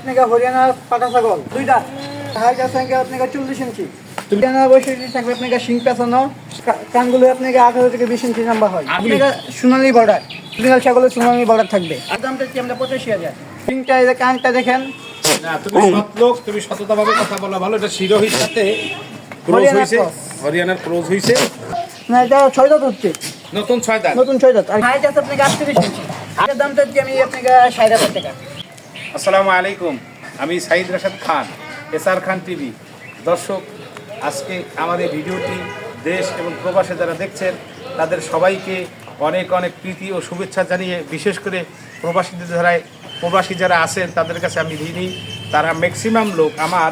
আপনাকে হরিয়ানা পাটা ছাগল দুইটা। হাইট আছে আপনাকে চল্লিশ ইঞ্চি। হরিয়ানা বৈশিষ্ট্য থাকবে আপনাকে শিং পেঁচানো কানগুলো আপনাকে আঠারো থেকে বিশ ইঞ্চি লম্বা হয়। আপনাকে সোনালি বর্ডার অরিজিনাল ছাগলের সোনালি বর্ডার থাকবে। দামটা কি আমরা পঁচাশি হাজার? শিংটা এই কানটা দেখেন। না তুমি সৎ লোক তুমি সততাভাবে কথা বলা ভালো। এটা শিরোহির সাথে ক্রোজ হরিয়ানার হয়েছে হরিয়ানার ক্রোজ হয়েছে না এটা ছয় দাঁত হচ্ছে। নতুন ছয় দাঁত। নতুন ছয় দাঁত। আর হাইট আছে আপনাকে আটত্রিশ ইঞ্চি। দামটা কি আমি আপনাকে ষাট হাজার টাকা? আসসালামু আলাইকুম। আমি সাইদ রাশাদ খান এসআর খান টিভি। দর্শক, আজকে আমাদের ভিডিওটি দেশ এবং প্রবাসে যারা দেখছেন, তাদের সবাইকে অনেক অনেক প্রীতি ও শুভেচ্ছা জানিয়ে, বিশেষ করে প্রবাসীদের যারা, প্রবাসী যারা আছেন, তাদের কাছে আমি ঋণী। তারা ম্যাক্সিমাম লোক। আমার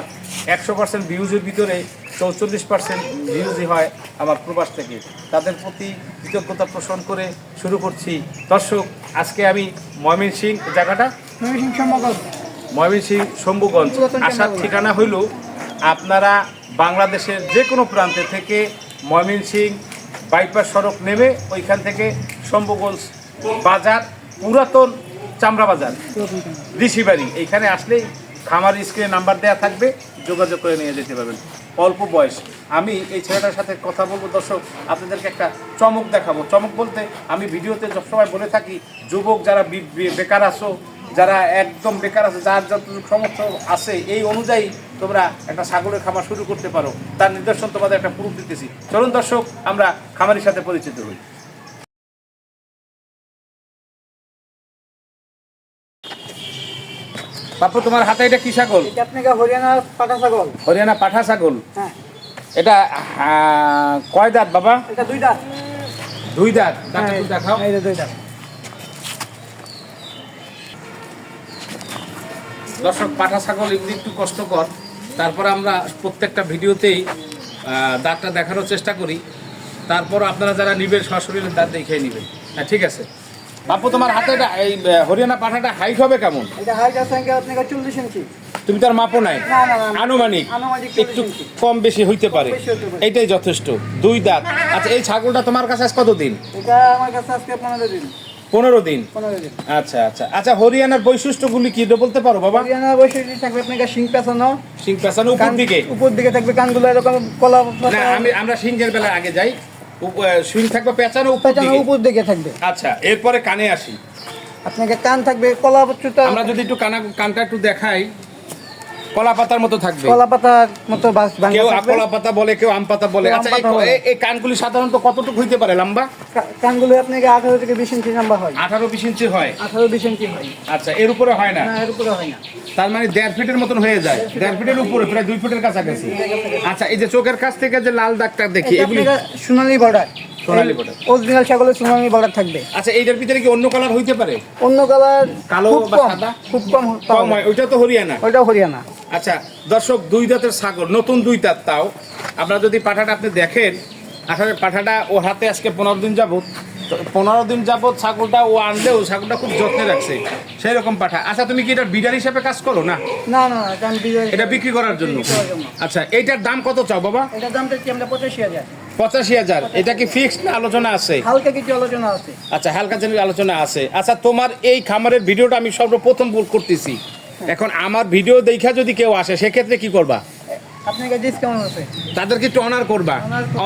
একশো পার্সেন্ট ভিউজের ভিতরে চৌচল্লিশ পার্সেন্ট ভিউজই হয় আমার প্রবাস থেকে। তাদের প্রতি কৃতজ্ঞতা পোষণ করে শুরু করছি। দর্শক আজকে আমি ময়মনসিং জায়গাটা? ময়মনসিং শম্ভুগঞ্জ। আসার ঠিকানা হইল আপনারা বাংলাদেশের যে কোনো প্রান্তে থেকে ময়মনসিং বাইপাস সড়ক নেমে ওইখান থেকে শম্ভুগঞ্জ বাজার পুরাতন চামড়া বাজার ঋষিবাড়ি। এইখানে আসলেই খামার স্ক্রিনে নাম্বার দেওয়া থাকবে। যোগাযোগ করে নিয়ে যেতে পারবেন। অল্প বয়স। আমি এই ছেলেটার সাথে কথা বলব। দর্শক, আপনাদেরকে একটা চমক দেখাবো। চমক বলতে আমি ভিডিওতে সবসময় বলে থাকি, যুবক যারা বেকার আছো, যারা একদম বেকার আছে, যার যতটুকু সমর্থ আছে, এই অনুযায়ী তোমরা একটা সাগরের খামার শুরু করতে পারো। তার নিদর্শন তোমাদের একটা প্রুফ দিতেছি। চলুন দর্শক, আমরা খামারির সাথে পরিচিত হই। বাপু তোমার হাতে এটা কি ছাগল? এটা আপনাকে হরিয়ানা পাটা ছাগল। হরিয়ানা পাঠা ছাগল? হ্যাঁ। এটা কয় দাঁত বাবা? এটা দুই দাঁত। দুই দাঁত। দাঁতটা হ্যাঁ, একটু দেখাও। এই দুই দাঁত। দর্শক পাঠা ছাগল এগুলি একটু কষ্টকর। তারপর আমরা প্রত্যেকটা ভিডিওতেই দাঁতটা দেখানোর চেষ্টা করি। তারপর আপনারা যারা নিবেন সশরীরের দাঁত দেখে নেবেন। হ্যাঁ ঠিক আছে? বাপু তোমার হাতে এটা এই হরিয়ানা পাঠাটা হাইট হবে কেমন? এটা হাইট আছে আপনাকে চল্লিশ ইঞ্চি। তুমি তার মাপও নাই। আনুমানিক? একটু কম বেশি হইতে পারে। এইটাই যথেষ্ট। দুই দাঁত। আচ্ছা এই ছাগলটা তোমার কাছে আজ কতদিন? এটা আমার কাছে আজকে পনেরো দিন। পনেরো দিন? আচ্ছা আচ্ছা। আচ্ছা হরিয়ানার বৈশিষ্ট্যগুলি কি? বলতে পারো বাবা। হরিয়ানা বৈশিষ্ট্য থাকবে আপনাকে শিং পেঁচানো। সিং পেছানো উপর দিকে? উপর দিকে থাকবে কানগুলো এরকম কলা আমি আমরা সিংহের বেলা আগে যাই। আহ, থাকবে পেঁচানো উপর পেঁচানো উপর দিকে থাকবে। আচ্ছা এরপরে কানে আসি। আপনাকে কান থাকবে কলা আমরা যদি একটু কানা কানটা একটু দেখাই। কলা পাতার মতো থাকবে। কলা পাতার মতো কেউ কলা পাতা বলে কেউ আম পাতা বলে। আচ্ছা এই কানগুলি সাধারণত কতটুকু হইতে পারে লম্বা? কানগুলো আপনাকে আঠারো থেকে বিশ ইঞ্চি লম্বা হয়। আঠারো বিশ ইঞ্চি হয়। আঠারো বিশ ইঞ্চি হয়। আচ্ছা এর উপরে হয় না? এর উপরে হয় না। তার মানে দেড় ফিটের মতন হয়ে যায়। দেড় ফিটের উপরে প্রায় দুই ফিটের কাছাকাছি। আচ্ছা এই যে চোখের কাছ থেকে যে লাল দাগটা দেখি এগুলি সোনালি বর্ডার। সোনালী border। অরিজিনাল ছাগলের সোনালি বর্ডার থাকবে। আচ্ছা এইটার ভিতরে কি অন্য কালার হইতে পারে? অন্য কালার কালো খুব বা সাদা? খুব কম কম হয় ওইটা তো হরিয়ানা। ওইটাও হরিয়ানা। আচ্ছা দর্শক দুই দাঁতের ছাগল নতুন দুই দাঁত তাও। আপনারা যদি পাঠাটা আপনি দেখেন আসলে পাঠাটা ও হাতে আজকে পনেরো দিন যাবত পনেরো দিন যাবত ছাগলটা ও আনলেও ছাগলটা খুব যত্নে রাখছে। সেই রকম পাঠা। আচ্ছা তুমি কি এটা বিডার হিসাবে কাজ করো না? না না এটা আমি বিজয়- এটা বিক্রি করার জন্য। বিক্রি করার জন্য। আচ্ছা এইটার দাম কত চাও বাবা? এটার দামটা কি আমরা পঁচাশি হাজার। পঁচাশি হাজার। এটা কি ফিক্সড না আলোচনা আছে? হালকা কিছু আলোচনা আছে। আচ্ছা হালকা যেন আলোচনা আছে। আচ্ছা তোমার এই খামারের ভিডিওটা আমি সর্বপ্রথম করতেছি। এখন আমার ভিডিও দেখা যদি কেউ আসে সেক্ষেত্রে কি করবা? আপনাকে ডিসকাউন্ট আছে। তাদেরকে একটু অনার করবা।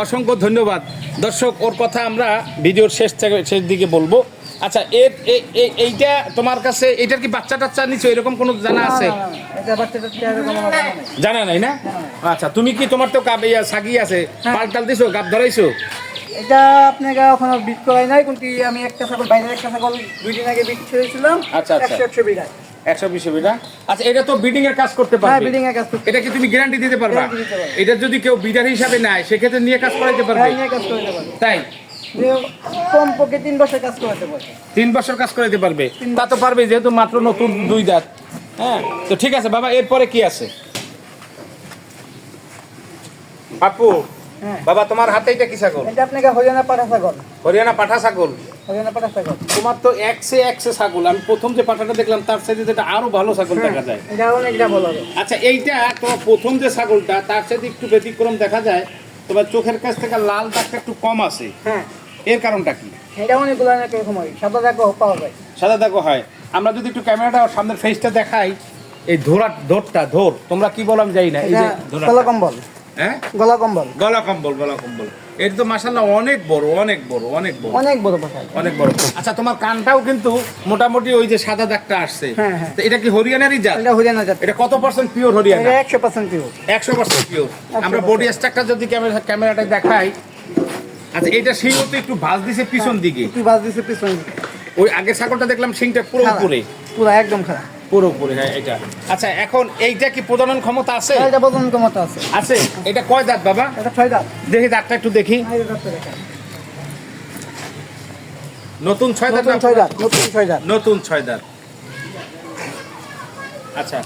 অসংখ্য ধন্যবাদ। দর্শক ওর কথা আমরা ভিডিওর শেষ থেকে শেষ দিকে বলব। আচ্ছা এর এইটা তোমার কাছে এটার কি বাচ্চা টাচ্চা নিচে এরকম কোনো জানা আছে। জানা নাই না? আচ্ছা তুমি কি তোমার তো কাপ ইয়া সাগি আছে হ্যাঁ। পাল টাল দিছো গাপ ধরাইছো? এটা আপনাকে এখনও বিট করাই নাই কিন্তু আমি একটা ছাগল বাইরের একটা ছাগল দুই দিন আগে বিক্রি ছেড়েছিলাম আচ্ছা, আচ্ছা। একশো বিশ বিটা আচ্ছা এটা তো বিডিং এর কাজ করতে হ্যাঁ পারবে বিল্ডিং এর কাজ করতে এটা কি তুমি গ্যারান্টি দিতে পারবা? Guarantee দিতে পারব। এটা যদি কেউ বিডার হিসাবে নেয় সেক্ষেত্রে নিয়ে কাজ করাইতে পারবে? হ্যাঁ নিয়ে কাজ পারবে। তাই? তিন বছর কাজ করতে পারবে। তিন বছর কাজ করাইতে পারবে? তা তো পারবে যেহেতু মাত্র নতুন দুই দাঁত হ্যাঁ? তো ঠিক আছে বাবা এরপরে কি আছে? আপু হ্যাঁ। বাবা তোমার হাতে এটা কি ছাগল? এটা আপনাকে হরিয়ানা পাঠা ছাগল। হরিয়ানা পাঠা ছাগল? হরিয়ানা পাঠা ছাগল। তোমার তো একসে একসে ছাগল। আমি প্রথম যে পাঠাটা দেখলাম তার সাথে যেটা আরও ভালো ছাগল দেখা যায়। এটা অনেকটা ভালো আচ্ছা এইটা তোমার প্রথম যে ছাগলটা তার সাথে একটু ব্যতিক্রম দেখা যায়। তোমার চোখের কাছ থেকে লাল দাগটা একটু কম আছে হ্যাঁ। এর কারণটা কি? এটা অনেকগুলো অনেক রকম হয়। সাদা দাগ পাওয়া যায়। সাদা দাগও হয়। আমরা যদি একটু ক্যামেরাটা সামনের ফেসটা দেখাই এই ধোরা ধোরটা ধোর তোমরা কি বলো আমি জানি না এই যে কম্বল। হ্যাঁ? গলা কম্বল। গলা কম্বল গলা কম্বল। এটা তো মাসাল্লাহ অনেক বড় অনেক বড় অনেক বড়। অনেক বড় অনেক বড়। আচ্ছা তোমার কানটাও কিন্তু মোটামুটি ওই যে সাদা দাগটা আসছে। হ্যাঁ, হ্যাঁ। তো এটা কি হরিয়ানারই জাত এটা হরিয়ানা জাত এটা কত পার্সেন্ট পিওর হরিয়ানা? একশো পার্সেন্ট পিওর একশো পার্সেন্ট পিওর আমরা বডি স্ট্রাকচার যদি ক্যামেরা ক্যামেরাটা দেখাই। আচ্ছা এটা সেই মতো একটু ভাঁজ দিছে পিছন দিকে। একটু দিছে পিছনে ওই আগের ছাগলটা দেখলাম সিংটা পুরো। উপরে। পুরো একদম খারাপ। পুরো উপরে হ্যাঁ এটা। আচ্ছা এখন এইটা কি প্রজনন ক্ষমতা আছে? এটা বদন ক্ষমতা আছে। আছে? এটা কয় দাঁত বাবা? এটা ছয় দাঁত। দেখি দাঁতটা একটু দেখি। এই যে দাঁতটা দেখেন। নতুন ছয় দাঁত ছয় দাঁত নতুন ছয় দাঁত। নতুন ছয় দাঁত। আচ্ছা।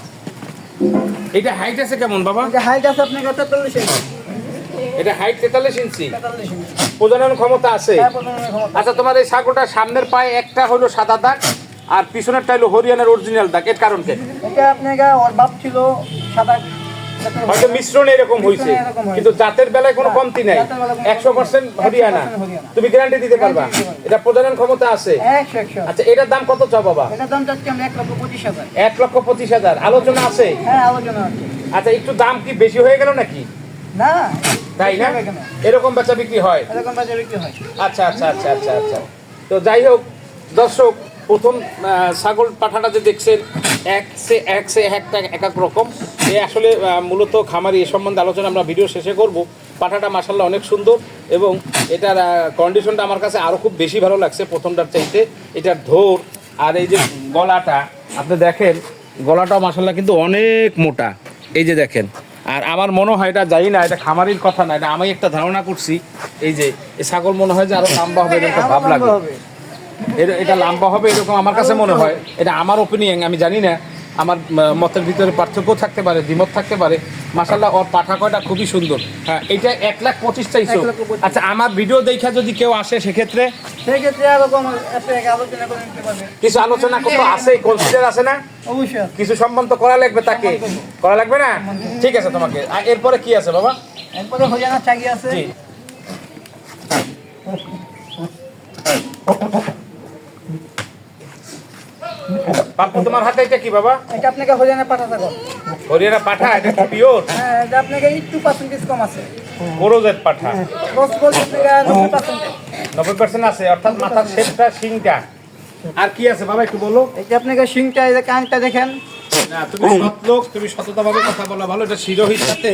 এটা হাইট আছে কেমন বাবা? এটা হাইট আছে আপনার তেতাল্লিশ ইঞ্চি এটা হাইট তেতাল্লিশ ইঞ্চি তেতাল্লিশ প্রজনন ক্ষমতা আছে? হ্যাঁ। আচ্ছা তোমার এই ছাগলটার সামনের পায়ে একটা হলো সাদা দাগ আর পিছনের হলো হরিয়ানার অরিজিনাল দাগ। এর কারণ কি? এটা আপনার ওর বাপ ছিল সাদা হয়তো মিশ্রণ এরকম হয়েছে। কিন্তু জাতের বেলায় কোনো কমতি নাই। কোনো একশো পার্সেন্ট হরিয়ানা। তুমি গ্যারান্টি দিতে পারবা। এটা প্রজনন ক্ষমতা আছে। আচ্ছা এটার দাম কত চাও বাবা? এক লক্ষ পঁচিশ হাজার। হাজার। আলোচনা আছে। হ্যাঁ আলোচনা আচ্ছা একটু দাম কি বেশি হয়ে গেল নাকি? না তাই না? কেন? এরকম বেচা বিক্রি হয়। বিক্রি হয়। আচ্ছা আচ্ছা আচ্ছা আচ্ছা আচ্ছা। তো যাই হোক দর্শক প্রথম ছাগল পাঠাটা যে দেখছেন এক সে এক সে একটা এক এক রকম। এ আসলে মূলত খামারি এ সম্বন্ধে আলোচনা আমরা ভিডিও শেষে করব। পাঠাটা মাসাল্লাহ অনেক সুন্দর এবং এটার কন্ডিশনটা আমার কাছে আরও খুব বেশি ভালো লাগছে প্রথমটার চাইতে। এটার ধোর আর এই যে গলাটা আপনি দেখেন গলাটাও মাসাল্লাহ কিন্তু অনেক মোটা। এই যে দেখেন আর আমার মনে হয় এটা জানি না এটা খামারির কথা না এটা আমি একটা ধারণা করছি। এই যে এই ছাগল মনে হয় যে আরও লম্বা হবে একটা ভাব আরও এটা লম্বা হবে এরকম আমার কাছে মনে হয়। এটা আমার ওপিনিয়ন আমি জানি না। আমার মতের ভিতরে পার্থক্য থাকতে পারে দ্বিমত থাকতে পারে। মাসাল্লাহ ওর পাঠা কয়টা খুবই সুন্দর। হ্যাঁ এটা এক লাখ পঁচিশ। চাইছো। আচ্ছা আমার ভিডিও দেখা যদি কেউ আসে সেক্ষেত্রে? কিছু আলোচনা কত আছে কনসিডার আছে না। কিছু সম্বন্ধ করা লাগবে তাকে? করা লাগবে না? ঠিক আছে তোমাকে। আর এরপরে কি আছে বাবা? এরপরে হরিয়ানা চাকি আছে। জি। পাপ্পু তোমার হাতে এটা কি বাবা? এটা আপনাকে হরিয়ানা পাঠা থাকো হরিয়ানা পাঠা এটা কি পিওর? হ্যাঁ এটা আপনাকে একটু পার্সেন্টেজ কম আছে। বড়জের পাঠা। দশ বলতে আপনাকে নব্বই পার্সেন্টেজ নব্বই পার্সেন্ট আছে অর্থাৎ মাথার শেপটা শিংটা। আর কি আছে বাবা একটু বলো? এটা আপনাকে শিংটা এই যে কানটা দেখেন। না তুমি সৎ লোক তুমি সততাভাবে কথা বলা ভালো এটা শিরোহির সাথে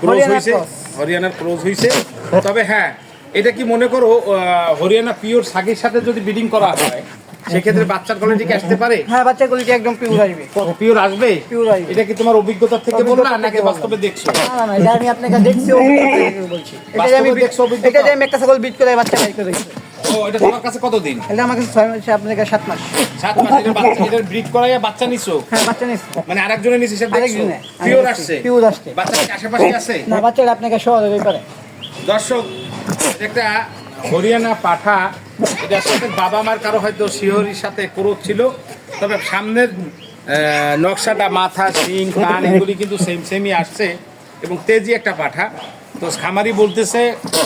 ক্রোজ cross। হরিয়ানার ক্রোজ হয়েছে তবে হ্যাঁ এটা কি মনে করো হরিয়ানা পিওর সাগির সাথে যদি ব্রিডিং করা হয় সেক্ষেত্রে বাচ্চার কোয়ালিটি কি আসতে পারে? হ্যাঁ বাচ্চা গুলিকে একদম পিউর আসবে। পিওর আসবে? Pure আসবে। এটা কি তোমার অভিজ্ঞতা থেকে বললা নাকি বাস্তবে দেখছ? না না এটা আমি আপনাকে দেখছি বলছি। এটা আমি দেখছ অভিজ্ঞতা? এটা আমি একটা বিট করে বাচ্চা বাইর করে দিচ্ছি ও এটা তোমার কাছে কতদিন? এটা আমার কাছে ছয় মাসে আপনাকে সাত মাস। সাত মাস এটা বাচ্চা এটার ব্রিড করাইয়া বাচ্চা নিছো? হ্যাঁ বাচ্চা মানে দেখছ? পিওর আসছে? আসছে। বাচ্চা কি আশেপাশে আছে? না বাচ্চাটা আপনাকে শহরে ব্যাপারে দর্শক একটা হরিয়ানা পাঠা এটার সাথে বাবা মার কারও হয়তো শিহরির সাথে ক্রোধ ছিল। তবে সামনের নকশাটা মাথা শিং কান এগুলি কিন্তু সেম সেমই আসছে এবং তেজি একটা পাঠা। তো খামারি বলতেছে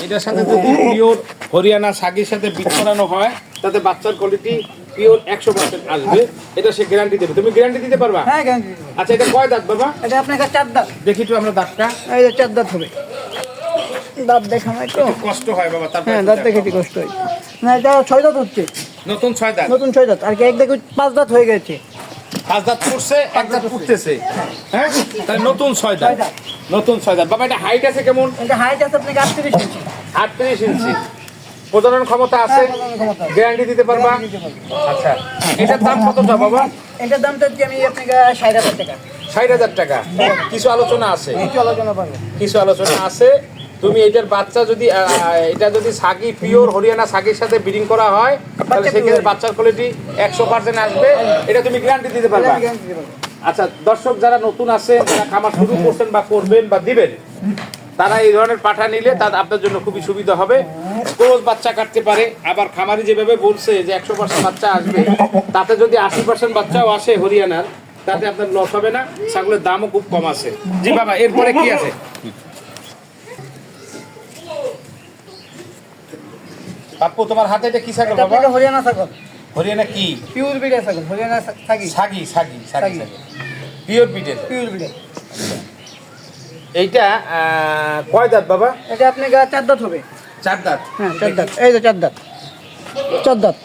এটার সাথে যদি পিওর হরিয়ানা শাগির সাথে করানো হয় তাতে বাচ্চার কোয়ালিটি পিওর একশো পার্সেন্ট আসবে। এটা সে গ্যারান্টি দেবে। তুমি গ্যারান্টি দিতে পারবা? হ্যাঁ গ্যারান্টি আচ্ছা এটা কয় দাঁত বাবা? এটা আপনাকে চার দাঁত। দেখি তো আমরা দাঁতটা। এই যে চার দাঁত হবে। দাঁত দেখা তো কষ্ট হয় বাবা তারপর হ্যাঁ দাঁত দেখে কষ্ট হয়। না এটা ছয় দাঁত হচ্ছে নতুন ছয় দাঁত। নতুন ছয় দাঁত। আর কি এক দেখে পাঁচ দাঁত হয়ে গেছে। পাঁচ দাঁত পড়ছে এক দাঁত উঠতেছে। হ্যাঁ? তাহলে নতুন ছয় দাঁত। নতুন ছয় দাঁত। বাবা এটা হাইট আছে কেমন? এটা হাইট আছে আপনাকে আটত্রিশ ইঞ্চি। আটত্রিশ ইঞ্চি। প্রজনন ক্ষমতা আছে? হ্যাঁ। গ্যারান্টি দিতে পারবা। আচ্ছা। এটার দাম কত বাবা? এটার দামটা হচ্ছে আমি আপনাকে ষাট হাজার টাকা। ষাট হাজার টাকা। কিছু আলোচনা আছে? একটু আলোচনা কিছু আলোচনা আছে? তুমি এটার বাচ্চা যদি এটা যদি সাগি পিওর হরিয়ানা সাগির সাথে ব্রিডিং করা হয় তাহলে সেক্ষেত্রে বাচ্চার কোয়ালিটি একশো পার্সেন্ট আসবে। এটা তুমি গ্যারান্টি দিতে পারব। আচ্ছা দর্শক যারা নতুন আছেন যারা খামার শুরু করছেন বা করবেন বা দিবেন তারা এই ধরনের পাঠা নিলে তা আপনার জন্য খুবই সুবিধা হবে। ক্রোজ বাচ্চা কাটতে পারে। আবার খামারি যেভাবে বলছে যে একশো পার্সেন্ট বাচ্চা আসবে তাতে যদি আশি পার্সেন্ট বাচ্চাও আসে হরিয়ানার তাতে আপনার লস হবে না। ছাগলের দামও খুব কম আছে। জি বাবা এরপরে কি আছে? পাপ্পু তোমার হাতে এটা কি ছাগল বাবা? আপনাকে হরিয়ানা ছাগল। হরিয়ানা কি? পিউর বিড়ে ছাগল হরিয়ানা সাগি সাগি সাগি। সাগি। পিওর বিটের পিউর ব্রিড এইটা কয় দাঁত বাবা? এটা আপনাকে চার দাঁত হবে। চার দাঁত। হ্যাঁ চার দাঁত। এই যে চার দাঁত। চার দাঁত।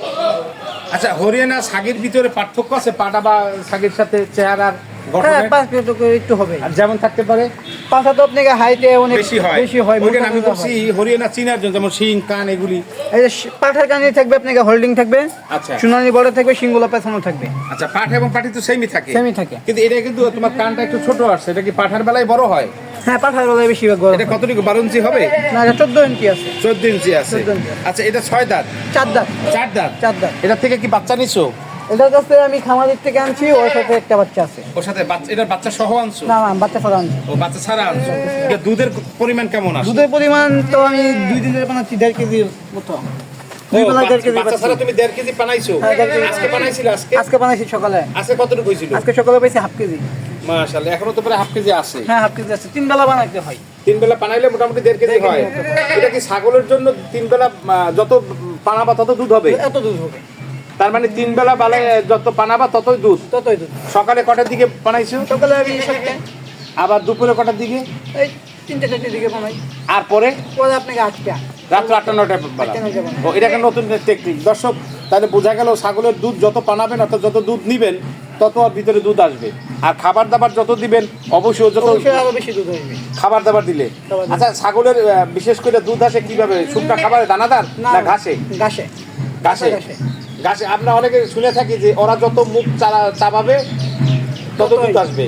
আচ্ছা হরিয়ানা শাগের ভিতরে পার্থক্য আছে পাটা বা শাগের সাথে চেহারার? হ্যাঁ পাঁচ কিলো একটু হবে। আর যেমন থাকতে পারে? পাঁচা তো আপনাকে হাইটে অনেক বেশি হয়। বেশি হয় ওইখানে আমি বলছি হরিয়ানা চিনার জন্য যেমন শিং কান এগুলি। এই যে পাঠার কানে থাকবে আপনাকে হোল্ডিং থাকবে। আচ্ছা। সোনালি বড় থাকবে সিঙ্গুলা পেছানো থাকবে। আচ্ছা পাঠ এবং পাটি তো সেমই থাকে। সেমই থাকে। কিন্তু এটা কিন্তু তোমার কানটা একটু ছোট আসছে এটা কি পাঠার বেলায় বড় হয়? হ্যাঁ পাঠার বেলায় বেশি গরম এটা কতটুকু বারো ইঞ্চি হবে? না এটা চোদ্দ ইঞ্চি আছে। চোদ্দ ইঞ্চি আছে। আচ্ছা এটা ছয় দাঁত? চার দাঁত। চার দাঁত? চার দাঁত। এটা থেকে কি বাচ্চা নিছো? এটার কাছে আমি খামারির থেকে আনছি ওর সাথে একটা বাচ্চা আছে। ওর সাথে বাচ্চা এটার বাচ্চা সহ আনছো? না না বাচ্চা ছাড়া আনছি। ও বাচ্চা ছাড়া আনছো? এটা দুধের পরিমাণ কেমন আসে দুধের পরিমাণ তো আমি দুই দিনের বানাচ্ছি দেড় কেজির মতো। আজকে বানাইছি সকালে। আজকে কতটুকু হয়েছিল? আজকে সকালে পাইছি হাফ কেজি। মাশাআল্লাহ এখনও তো প্রায় হাফ কেজি আছে। হ্যাঁ হাফ কেজি আছে। তিন বেলা বানাইতে হয়। তিন বেলা বানাইলে মোটামুটি দেড় কেজি হয়। এটা কি ছাগলের জন্য তিন বেলা যত পানাবা তত দুধ হবে? এত দুধ হবে। তার মানে তিন বেলা বালে যত পানাবা ততই দুধ। ততই দুধ। সকালে কটার দিকে বানাইছো? সকালে আবার দুপুরে কটার দিকে? এই তিনটে চারটে দিকে বানাই। আর পরে? পরে আপনাকে আটটা। রাত্র আটটা নটায়। ও এটা একটা নতুন টেকনিক দর্শক তাহলে বোঝা গেল ছাগলের দুধ যত পানাবেন অর্থাৎ যত দুধ নিবেন তত ভিতরে দুধ আসবে। আর খাবার দাবার যত দিবেন অবশ্যই যত বেশি দুধ হইবে খাবার দাবার দিলে আচ্ছা ছাগলের বিশেষ করে দুধ আসে কীভাবে? শুকনা খাবারে দানাদার না ঘাসে? ঘাসে ঘাসে। ঘাসে আমরা অনেকে শুনে থাকি যে ওরা যত মুখ চালা চাপাবে তত দুধ আসবে।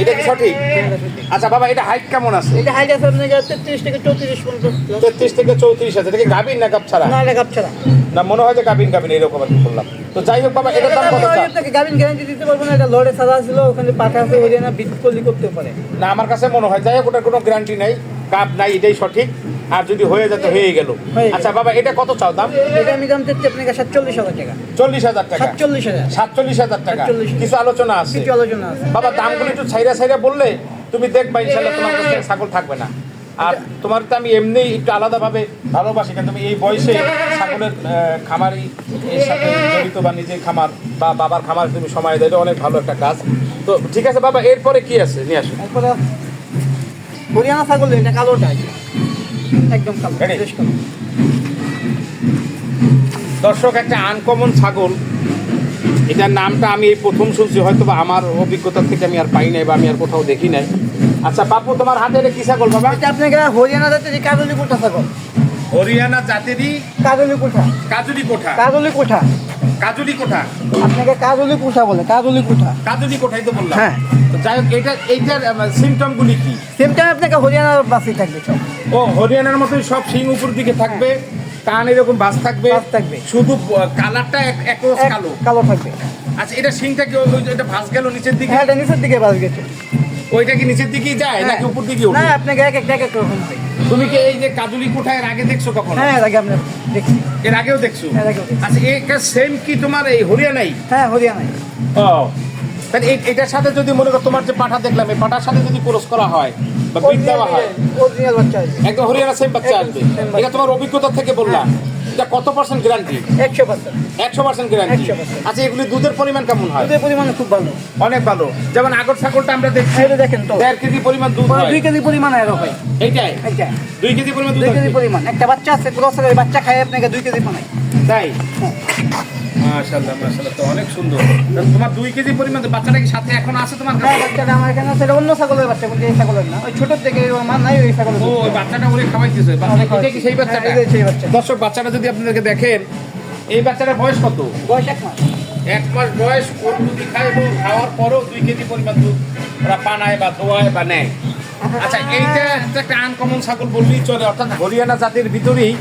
এটা কি সঠিক? এটা। আচ্ছা বাবা এটা হাইট কেমন আছে? এটা হাইট আছে আপনাকে তেত্রিশ থেকে চৌত্রিশ পর্যন্ত। তেত্রিশ থেকে চৌত্রিশ আছে। এটা কি গাভিন না গাপ ছাড়া না এটা গাপ ছাড়া না মনে হয় যে গাভিন গাভিন এরকম আর কি বললাম। তো যাই হোক বাবা এটার দাম কত? আপনাকে গাভিন গ্যারান্টি দিতে পারব না এটা লড়ে সাদা ছিল ওখানে পাঠা আছে হরিয়ানা বিট করলি করতে পারে। না আমার কাছে মনে হয় যাই হোক ওটার কোনো গ্যারান্টি নাই কাপ নাই এটাই সঠিক। আর যদি হয়ে যেত হয়ে গেল। আচ্ছা বাবা এটা কত চাও দাম? এটা আমি দাম চাচ্ছি আপনাকে সাতচল্লিশ হাজার টাকা। চল্লিশ হাজার টাকা। সাতচল্লিশ হাজার। সাতচল্লিশ হাজার টাকা। কিছু আলোচনা আছে? কিছু আলোচনা আছে। বাবা দামগুলো একটু ছাইরা ছাইরা বললে তুমি দেখবা ইনশাল্লাহ তোমার কাছে ছাগল থাকবে না। আর তোমার তো আমি এমনি একটু আলাদাভাবে ভালোবাসি কারণ তুমি এই বয়সে ছাগলের আহ, খামারি এর সাথে জড়িত বা নিজের খামার বা বাবার খামার তুমি সময় দেয় অনেক ভালো একটা কাজ। তো ঠিক আছে বাবা এরপরে কি আছে? নিয়ে আসো। তারপরে হরিয়ানা ছাগল এটা কালোটা। আছে একদম কালো বেশ কালো দর্শক একটা আনকমন ছাগল। এটার নামটা আমি এই প্রথম শুনছি হয়তো বা আমার অভিজ্ঞতা থেকে আমি আর পাই নাই বা আমি আর কোথাও দেখি নাই। আচ্ছা বাপু তোমার হাতে এটা কি ছাগল বাবা? এটা আপনাকে হরিয়ানা যে কাজলি কোঠা ছাগল। হরিয়ানা জাতিরই কাজলি কোঠা। কাজুলি কোঠা। কাজলি কোঠা। কাজুলি কোঠা। আপনাকে কাজলি কোঠা বলে কাজলি কোঠা। কাজুলি কোঠাই তো বললাম। হ্যাঁ। তো যাই হোক এটা এইটার কি? আপনাকে হরিয়ানার বাসি থাকবে সব। ও হরিয়ানার মতোই সব শিং উপর দিকে থাকবে কান এরকম বাস থাকবে থাকবে। শুধু কালারটা এক কালো। কালো থাকবে। আচ্ছা এটা শিংটা কি ওই- ওই যে এটা ভাস গেল নিচের দিকে? হ্যাঁ এটা নিচের দিকে গেছে। ওইটা কি নিচের দিকেই যায় হ্যাঁ। নাকি উপর দিকে না আপনাকে এক এক এক রকম হয় তুমি কি এই যে কাজুলি কোঠায় এর আগে দেখছ কখনো? হ্যাঁ এর আগে আমরা দেখছি। এর আগেও দেখছ? দেখছি। আচ্ছা এটা সেম কি তোমার এই হরিয়ানাই হ্যাঁ হরিয়ানাই ও। তাহলে এটার সাথে যদি মনে করো তোমার যে পাঠা দেখলাম এই পাঠার সাথে যদি ক্রস করা হয় বা বিট দেওয়া হয় একদম হরিয়ানা সেম বাচ্চা আসবে। এটা তোমার অভিজ্ঞতা থেকে বললাম। এটা কত পার্সেন্ট গ্যারান্টি একশো পার্সেন্ট একশো পার্সেন্ট গ্যারান্টি আচ্ছা এগুলি দুধের পরিমাণ কেমন হয়? দুধের পরিমাণ খুব ভালো। অনেক ভালো। যেমন আগর ছাগলটা আমরা দেখছি দেখেন তো। দেড় কেজি পরিমাণ দুধ দুই কেজি পরিমাণ এরো হয় এইটাই? এইটা দুই কেজি পরিমাণ দুই কেজি পরিমাণ। একটা বাচ্চা আছে গ্রসারি বাচ্চা খায় আপনাকে দুই কেজি বানায়। তাই? হ্যাঁ। মাশাআল্লাহ মাশাআল্লাহ তো অনেক সুন্দর। তোমার দুই কেজি পরিমাণ তো বাচ্চাটা কি সাথে এখন আছে তোমার হ্যাঁ কাছে বাচ্চাটা আমার এখানে আছে। অন্য ছাগলের বাচ্চা কিন্তু এই ছাগলের না। ওই ছোটোর থেকে মা নাই ওই ছাগলের ও বাচ্চাটা ওরে খাওয়াইতেছে। বাচ্চা- কি সেই বাচ্চাটা? হ্যাঁ, সেই বাচ্চা। দর্শক বাচ্চাটা যদি আপনাদেরকে দেখেন এই বাচ্চাটার বয়স কত? বয়স এক মাস। এক মাস বয়স ওর দুধ খায় এবং খাওয়ার পরেও দুই কেজি পরিমাণ দুধ ওরা পানায় বা ধোয়ায় বা নেয়। আচ্ছা এইটা একটা আনকমন ছাগল বললেই চলে অর্থাৎ হরিয়ানা জাতির ভিতরেই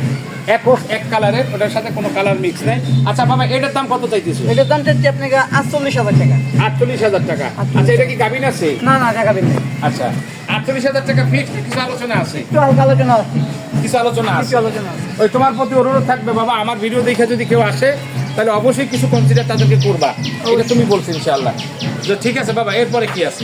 এক এক কালারের ওটার সাথে কোনো কালার মিক্স নেই। আচ্ছা বাবা এটার দাম কত চাইতেছো? এটার দাম চাচ্ছি আপনাকে আটচল্লিশ হাজার টাকা। আটচল্লিশ হাজার টাকা। আচ্ছা এটা কি গাবিন আছে? না না টাকা দিন আচ্ছা আটচল্লিশ হাজার টাকা ফিক্সড কিছু আলোচনা আছে? একটু হালকা আলোচনা আছে। কিছু আলোচনা আছে। আলোচনা ওই তোমার প্রতি অনুরোধ থাকবে বাবা আমার ভিডিও দেখে যদি কেউ আসে তাহলে অবশ্যই কিছু কনসিডার তাদেরকে করবা। এটা তুমি বলছো ইনশাল্লাহ তো ঠিক আছে বাবা এরপরে কি আছে?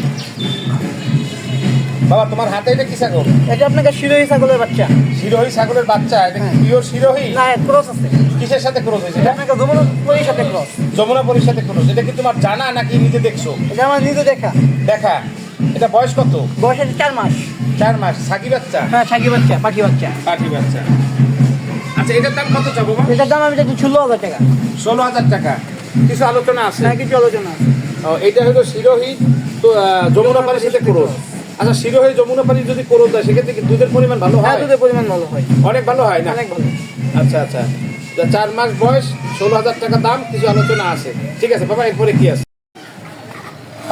বাবা তোমার হাতে এটা কি ছাগল? এটা আপনাকে শিরোহী ছাগলের বাচ্চা। শিরোহী ছাগলের বাচ্চা এটা হ্যাঁ। পিওর শিরোহী? না ক্রস আছে। কিসের সাথে ক্রস হয়েছে এটা? আপনাকে যমুনা পরির সাথে ক্রস যমুনাপুরীর সাথে ক্রস এটা কি তোমার জানা নাকি নিজে দেখছ? এটা আমার নিজে দেখা। দেখা। এটা বয়স কত? বয়স আছে চার মাস। চার মাস। সাকি বাচ্চা? হ্যাঁ ছাগি বাচ্চা পাখি বাচ্চা। পাখি বাচ্চা। আচ্ছা এটার দাম কত চাবো বাবা? এটার দাম আমি চাচ্ছি ষোলো হাজার টাকা। ষোলো হাজার টাকা। কিছু আলোচনা আছে? না কিছু আলোচনা আছে। এটা হলো শিরোহী তো যমুনা পানির সাথে ক্রোস আচ্ছা শিরোহী যমুনা পানির যদি ক্রোস দেয় সেক্ষেত্রে কি দুধের পরিমাণ ভালো হ্যাঁ হয়? দুধের পরিমাণ ভালো হয়। অনেক ভালো হয় না? অনেক ভালো। আচ্ছা আচ্ছা। তা চার মাস বয়স ষোলো হাজার টাকা দাম কিছু আলোচনা আছে। ঠিক আছে বাবা এরপরে কি আছে?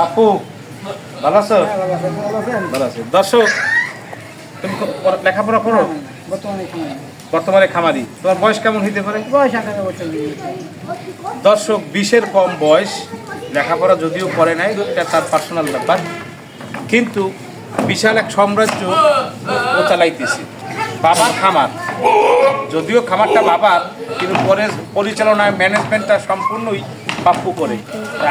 আপু ভালো আছো? হ্যাঁ, ভালো আছে, দর্শক তুমি লেখাপড়া করো? বর্তমানে খামারি। তোমার বয়স কেমন হইতে পারে? দর্শক বিশের কম বয়স লেখাপড়া যদিও করে নাই এটা তার পার্সোনাল ব্যাপার। কিন্তু বিশাল এক সাম্রাজ্য চালাইতেছে। বাবার খামার। যদিও খামারটা বাবার, কিন্তু পরে পরিচালনায় ম্যানেজমেন্টটা সম্পূর্ণই পাপ্পু করে।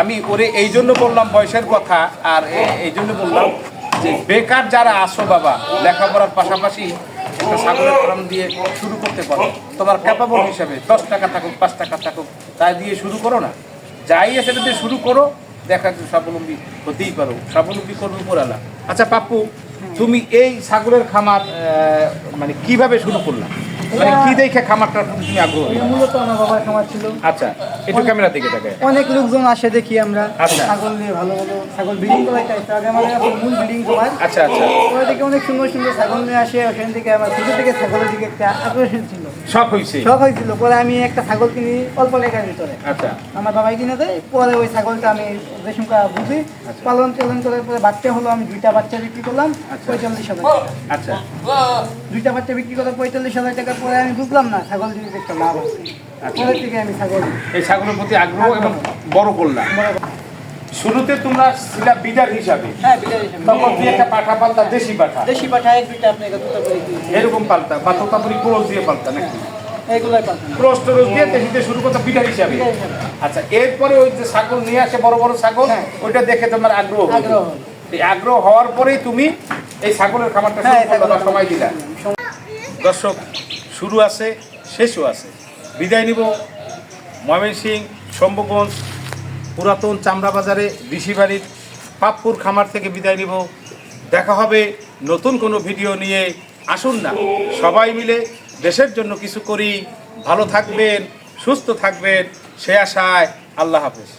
আমি ওরে এই জন্য বললাম, বয়সের কথা, আর এই জন্য বললাম যে বেকার যারা আসো বাবা, লেখাপড়ার পাশাপাশি একটা ছাগলের ফার্ম দিয়ে শুরু করতে পারো। তোমার ক্যাপাবল হিসাবে দশ টাকা থাকুক, পাঁচ টাকা থাকুক তাই দিয়ে শুরু করো না। যাই আছে শুরু করো দেখা যাচ্ছে স্বাবলম্বী হতেই পারো স্বাবলম্বী করবে উপরালা আচ্ছা পাপ্পু তুমি এই ছাগলের খামার মানে কীভাবে শুরু করলাম মানে কি দেখে খামারটার প্রতি তুমি আগ্রহ মূলত আমার বাবার খামার ছিল। আচ্ছা একটু ক্যামেরা দিকে দেখে অনেক লোকজন আসে দেখি আমরা। আচ্ছা। ছাগল নিয়ে ভালো ভালো ছাগল ব্রিডিং করাই আগে মূল ব্রিডিং আচ্ছা আচ্ছা। ওরা অনেক সুন্দর সুন্দর ছাগল নিয়ে আসে। ওখান থেকে আমার ছোটো থেকে ছাগলের দিকে একটা আকর্ষণ ছিল। শখ হয়েছে? শখ হয়েছিল। পরে আমি একটা ছাগল কিনি অল্প টাকার ভিতরে। আচ্ছা। আমার বাবাই কিনে দেয় পরে ওই ছাগলটা আমি রেশমকা বুঝি। পালন টালন করার পরে বাচ্চা হলো আমি দুইটা বাচ্চা বিক্রি করলাম আচ্ছা। পঁয়তাল্লিশ হাজার আচ্ছা। দুইটা বাচ্চা বিক্রি করার পঁয়তাল্লিশ হাজার টাকার পরে আমি বুঝলাম না ছাগল জিনিস একটা লাভ আছে পরের থেকে আমি ছাগল এই ছাগলের প্রতি আগ্রহ এবং বড় করলাম শুরুতে তোমরা ছিলা হিসাবে হ্যাঁ বিদায় হিসেবে। তখন তুই একটা পাঠা পালতা দেশি পাঠা। দেশি পাঠায় দুইটা আপনাকে এরকম পালতা বা তোতাপুরি ক্রোশ দিয়ে পালতা নাকি? এইগুলোই টোরস দিয়ে দেশিতে শুরু করতে বিডার হিসাবে। আচ্ছা এরপরে ওই যে ছাগল নিয়ে আসে বড় বড় ছাগল হ্যাঁ। ওইটা দেখে তোমার আগ্রহ আগ্রহ এই আগ্রহ হওয়ার পরেই তুমি এই ছাগলের খামারটা হ্যাঁ সময় দিলা। দর্শক শুরু আছে শেষও আছে। বিদায় নিব। ময়মনসিং শম্ভুগঞ্জ পুরাতন চামড়া বাজারে ঋষিবাড়ির পাপ্পুর খামার থেকে বিদায় নিব। দেখা হবে নতুন কোনো ভিডিও নিয়ে। আসুন না, সবাই মিলে দেশের জন্য কিছু করি। ভালো থাকবেন, সুস্থ থাকবেন। সে আশায় আল্লাহ হাফেজ।